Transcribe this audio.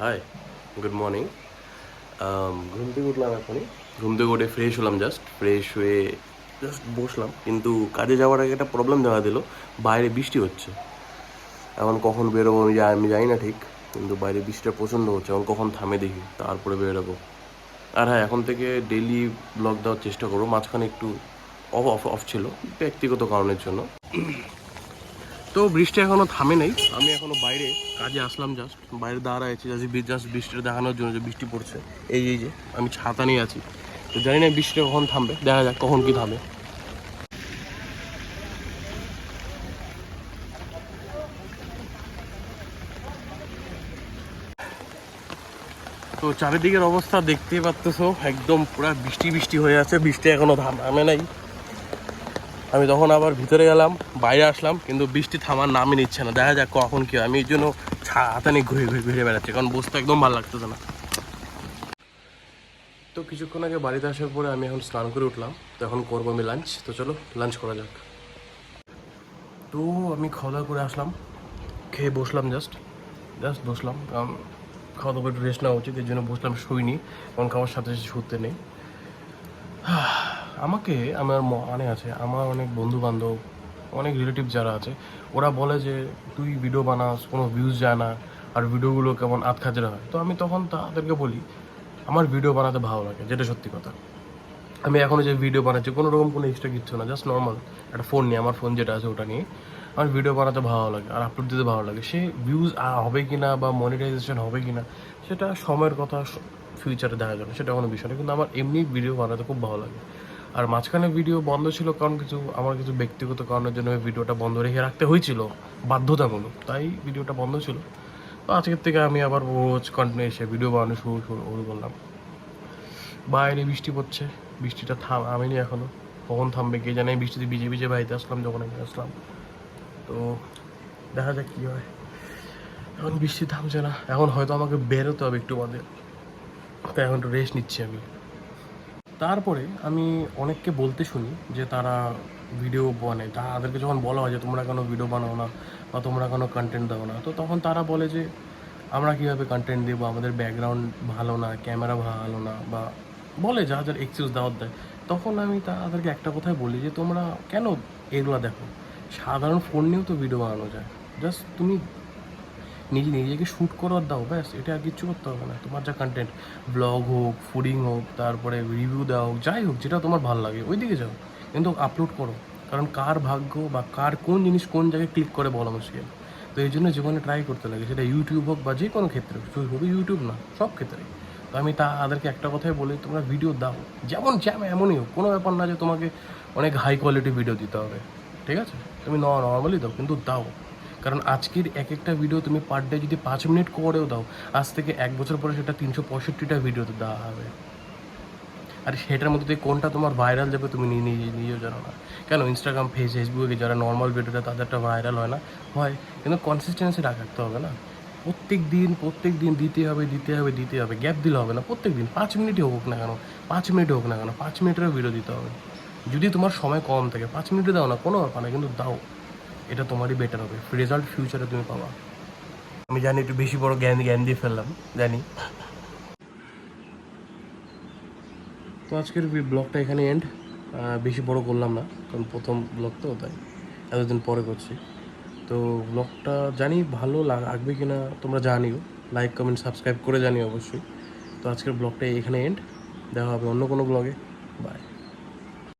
Hi good morning ঘুম থেকে উঠলাম এখনই। ঘুম থেকে উঠে ফ্রেশ হলাম জাস্ট ফ্রেশ হয়ে জাস্ট বসলাম। কিন্তু কাজে যাওয়ার আগে একটা প্রবলেম দেখা দিল, বাইরে বৃষ্টি হচ্ছে। এখন কখন বেরোবো আমি আমি জানি না ঠিক, কিন্তু বাইরে বৃষ্টিটা প্রচণ্ড হচ্ছে, এখন কখন থামে দেখি, তারপরে বেরোবো। আর হ্যাঁ এখন থেকে ডেইলি ব্লগ দেওয়ার চেষ্টা করব, মাঝখানে একটু অফ অফ অফ ছিল, ব্যক্তিগত কারণের জন্য। তো বৃষ্টি এখনও থামে নাই। আমি এখনও বাইরে কাজে আসলাম জাস্ট বাইরে দাঁড়ায় আছি জাস্ট জাস্ট বৃষ্টিটা দেখানোর জন্য যে বৃষ্টি পড়ছে। এই এই যে, আমি ছাতা নিয়ে আছি। তো জানি না বৃষ্টিটা কখন থামবে, দেখা যাক কখন কি থামে। তো চারিদিকের অবস্থা দেখতেই পারতেছো একদম পুরা বৃষ্টি বৃষ্টি হয়ে আছে, বৃষ্টি এখনও থামে নাই। আমি তখন আবার ভিতরে গেলাম, বাইরে আসলাম, কিন্তু বৃষ্টি থামার নামই নিচ্ছে না। দেখা যাক কখন কি আমি এই জন্য ছাতা নিয়ে ঘুরে ঘুরে ঘুরে বেড়াচ্ছি। কারণ বসতে একদম ভালো লাগতেছে না। তো কিছুক্ষণ আগে বাড়িতে আসার পরে আমি এখন স্নান করে উঠলাম। তো এখন করব আমি লাঞ্চ তো চলো লাঞ্চ করা যাক। তো আমি খাওয়া দাওয়া করে আসলাম। খেয়ে বসলাম জাস্ট জাস্ট বসলাম। কারণ খাওয়া দাওয়া একটু রেস্ট নেওয়া উচিত। এর জন্য বসলাম শুইনি। কারণ খাওয়ার সাথে সাথে শুতে নেই। আমাকে, আমার ম- মানে আছে, আমার অনেক বন্ধু বান্ধব অনেক রিলেটিভ যারা আছে, ওরা বলে যে, তুই ভিডিও বানাস, কোনো ভিউজ যায় না, আর ভিডিওগুলো কেমন আধ খাজরা হয়? তো আমি তখন তাদেরকে বলি, আমার ভিডিও বানাতে ভালো লাগে, যেটা সত্যি কথা। আমি এখনও যে ভিডিও বানাচ্ছি, কোনো রকম কোনো এক্সট্রা কিচ্ছু না জাস্ট নর্মাল একটা ফোন নিয়ে, আমার ফোন যেটা আছে ওটা নিয়ে, আমার ভিডিও বানাতে ভালো লাগে, আর আপলোড দিতে ভালো লাগে। সে ভিউজ হবে কি না বা মনিটাইজেশন হবে কি না সেটা সময়ের কথা ফিউচারে দেখা যাবে, সেটা কোনো বিষয় না, কিন্তু আমার এমনি ভিডিও বানাতে খুব ভালো লাগে। আর মাঝখানে ভিডিও বন্ধ ছিল কারণ কিছু, আমার কিছু ব্যক্তিগত কারণের জন্য ভিডিওটা বন্ধ রেখে রাখতে হয়েছিল, বাধ্যতামূলক। তাই ভিডিওটা বন্ধ ছিল। তো আজকের থেকে আমি আবার রোজ কন্টিনিউ এসে ভিডিও বানানো শুরু শুরু করলাম। বাইরে বৃষ্টি পড়ছে, বৃষ্টিটা থাম আমিনি এখনও কখন থামবে কে জানে বৃষ্টিতে ভিজে ভিজে বাড়িতে আসলাম, যখন আমি আসলাম। তো দেখা যাক কী হয়। এখন বৃষ্টি থামছে না, এখন হয়তো আমাকে বেরোতে হবে একটু বাদে। তো এখন একটু রেস্ট নিচ্ছি আমি। তারপরে আমি অনেককে বলতে শুনি যে তারা ভিডিও বানায়। তাদেরকে যখন বলা হয় যে তোমরা কেন ভিডিও বানাও না বা তোমরা কেন কন্টেন্ট দাও না, তো তখন তারা বলে যে, আমরা কীভাবে কন্টেন্ট দেবো? আমাদের ব্যাকগ্রাউন্ড ভালো না ক্যামেরা ভালো না। বা বলে যা যার এক্সকিউজ দাওয়াত দেয়। তখন আমি তাদেরকে একটা কথাই বলি যে, তোমরা কেন এগুলো দেখো? সাধারণ ফোন নিয়েও তো ভিডিও বানানো যায়। জাস্ট তুমি নিজে নিজেকে শ্যুট করার দাও, ব্যাস, এটা আর কিচ্ছু করতে হবে না। তোমার যা কন্টেন্ট ব্লগ হোক ফুডিং হোক, তারপরে রিভিউ দেওয়া হোক, যাই হোক, যেটা তোমার ভালো লাগে ওই দিকে যাও। কিন্তু আপলোড করো, কারণ কার ভাগ্য বা কার কোন জিনিস কোন জায়গায় ক্লিক করে বলা মুশকিল। তো এই জন্য জীবনে ট্রাই করতে লাগে, সেটা ইউটিউব হোক বা যে কোনো ক্ষেত্রে, শুধু ইউটিউব না, সব ক্ষেত্রে। তো আমি তা তাদেরকে একটা কথাই বলি, তোমরা ভিডিও দাও, যেমন জ্যাম এমনই হোক, কোনো ব্যাপার না যে তোমাকে অনেক হাই কোয়ালিটি ভিডিও দিতে হবে, ঠিক আছে? তুমি নর্মালি দাও, কিন্তু দাও। কারণ আজকের এক একটা ভিডিও তুমি পার ডে যদি পাঁচ মিনিট করেও দাও, আজ থেকে এক বছর পরে সেটা তিনশো পঁয়ষট্টিটা ভিডিওতে দেওয়া হবে। আর সেটার মধ্যে দিয়ে কোনটা তোমার ভাইরাল যাবে তুমি নিজে নিজে নিজেও জানো না। কেন? ইনস্টাগ্রাম ফেস ফেসবুকে যারা নর্মাল ভিডিওটা তাদেরটা ভাইরাল হয় না? হয়। কিন্তু কনসিস্টেন্সি রাখতে হবে না। প্রত্যেক দিন প্রত্যেক দিন দিতে হবে দিতে হবে দিতে হবে। গ্যাপ দিলে হবে না। প্রত্যেক দিন পাঁচ মিনিটই হোক না কেন, পাঁচ মিনিট হোক না কেন, পাঁচ মিনিটেরও ভিডিও দিতে হবে। যদি তোমার সময় কম থাকে, পাঁচ মিনিটে দাও না, কোনো ব্যাপার না, কিন্তু দাও। এটা তোমারই বেটার হবে। রেজাল্ট ফিউচারে তুমি পাবা। আমি জানি একটু বেশি বড় জ্ঞান জ্ঞান দিয়ে ফেললাম, জানি। তো আজকের ব্লগটা এখানে এন্ড বেশি বড় করলাম না, কারণ প্রথম ব্লগ তো, তাই এতদিন পরে করছি। তো ব্লগটা জানি ভালো লাগবে কি না তোমরা জানিও। লাইক কমেন্ট সাবস্ক্রাইব করে জানিও অবশ্যই। তো আজকের ব্লগটা এখানে এন্ড দেখা হবে অন্য কোনো ব্লগে বাই